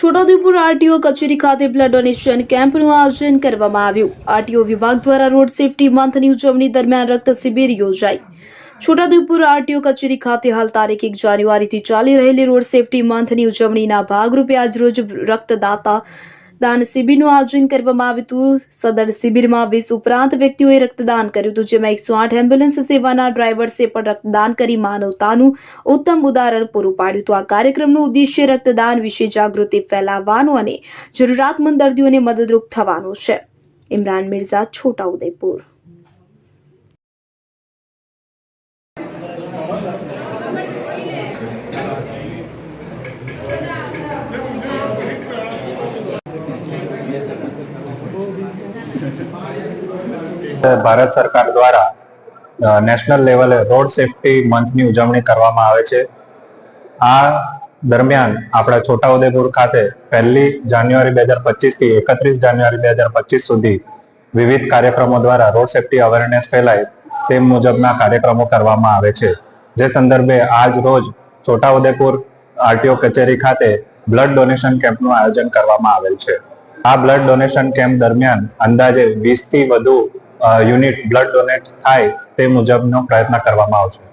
Chhota Udepur RTO કચેરી ખાતે blood donation કેમ્પનું આયોજન કરવામાં આવ્યું. આરટીઓ વિભાગ દ્વારા રોડ સેફટી મંથની ઉજવણી દરમિયાન રક્ત શિબિર યોજાઈ. છોટાઉદેપુર આરટીઓ કચેરી ખાતે હાલ તારીખ એક જાન્યુઆરીથી ચાલી રહેલી રોડ સેફટી મંથની ઉજવણીના ભાગરૂપે આજરોજ રક્તદાતા દાન શિબિરનું આયોજન કરવામાં આવ્યું હતું. સદર શિબિરમાં વીસ ઉપરાંત વ્યક્તિઓએ રક્તદાન કર્યું હતું, જેમાં એકસો આઠ એમ્બ્યુલન્સ સેવાના ડ્રાઈવર્સે પણ રક્તદાન કરી માનવતાનું ઉત્તમ ઉદાહરણ પૂરું પાડ્યું હતું. આ કાર્યક્રમનો ઉદ્દેશ્ય રક્તદાન વિશે જાગૃતિ ફેલાવવાનો અને જરૂરિયાતમંદ દર્દીઓને મદદરૂપ થવાનો છે. ઇમરાન મિર્ઝા છોટાઉદેપુર ભારત સરકાર દ્વારા નેશનલ લેવલે રોડ સેફટી મંથની ઉજવણી કરવામાં આવે છે. આ દરમિયાન આપણા છોટાઉદેપુર ખાતે પહેલી જાન્યુઆરી બે હજાર પચીસથી એકત્રીસ જાન્યુઆરી બે હજાર પચીસ સુધી વિવિધ કાર્યક્રમો દ્વારા રોડ સેફટી અવેરનેસ ફેલાય તે મુજબના કાર્યક્રમો કરવામાં આવે છે. જે સંદર્ભે આજ રોજ છોટાઉદેપુર આરટીઓ કચેરી ખાતે બ્લડ ડોનેશન કેમ્પનું આયોજન કરવામાં આવેલ છે. આ બ્લડ ડોનેશન કેમ્પ દરમિયાન અંદાજે વીસથી વધુ યુનિટ બ્લડ ડોનેટ થાય તે મુજબનો પ્રયત્ન કરવામાં આવશે.